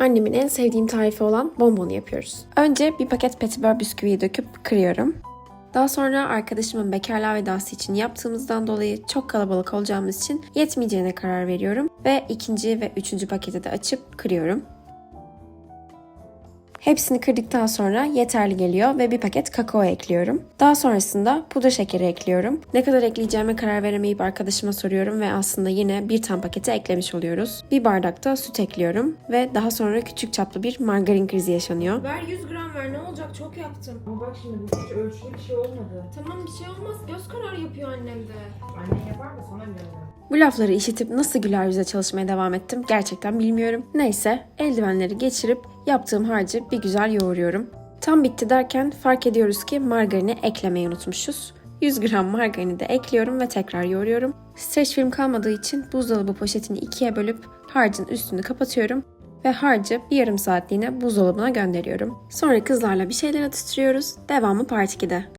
Annemin en sevdiğim tarifi olan bonbonu yapıyoruz. Önce bir paket petibör bisküviyi döküp kırıyorum. Daha sonra arkadaşımın bekarlığa vedası için yaptığımızdan dolayı çok kalabalık olacağımız için yetmeyeceğine karar veriyorum ve ikinci ve üçüncü paketi de açıp kırıyorum. Hepsini kırdıktan sonra yeterli geliyor ve bir paket kakao ekliyorum. Daha sonrasında pudra şekeri ekliyorum. Ne kadar ekleyeceğime karar veremeyip arkadaşıma soruyorum ve aslında yine bir tam paketi eklemiş oluyoruz. Bir bardak da süt ekliyorum ve daha sonra küçük çaplı bir margarin krizi yaşanıyor. Ver 100 gram ver ne olacak çok yaptım. Ama bak şimdi bu hiç ölçülü bir şey olmadı. Tamam bir şey olmaz göz kararı yapıyor annem de. Annen Bu lafları işitip nasıl güler yüze çalışmaya devam ettim gerçekten bilmiyorum. Neyse eldivenleri geçirip yaptığım harcı bir güzel yoğuruyorum. Tam bitti derken fark ediyoruz ki margarini eklemeyi unutmuşuz. 100 gram margarini de ekliyorum ve tekrar yoğuruyorum. Streç film kalmadığı için buzdolabı poşetini ikiye bölüp harcın üstünü kapatıyorum ve harcı bir yarım saatliğine buzdolabına gönderiyorum. Sonra kızlarla bir şeyler atıştırıyoruz. Devamı part 2'de.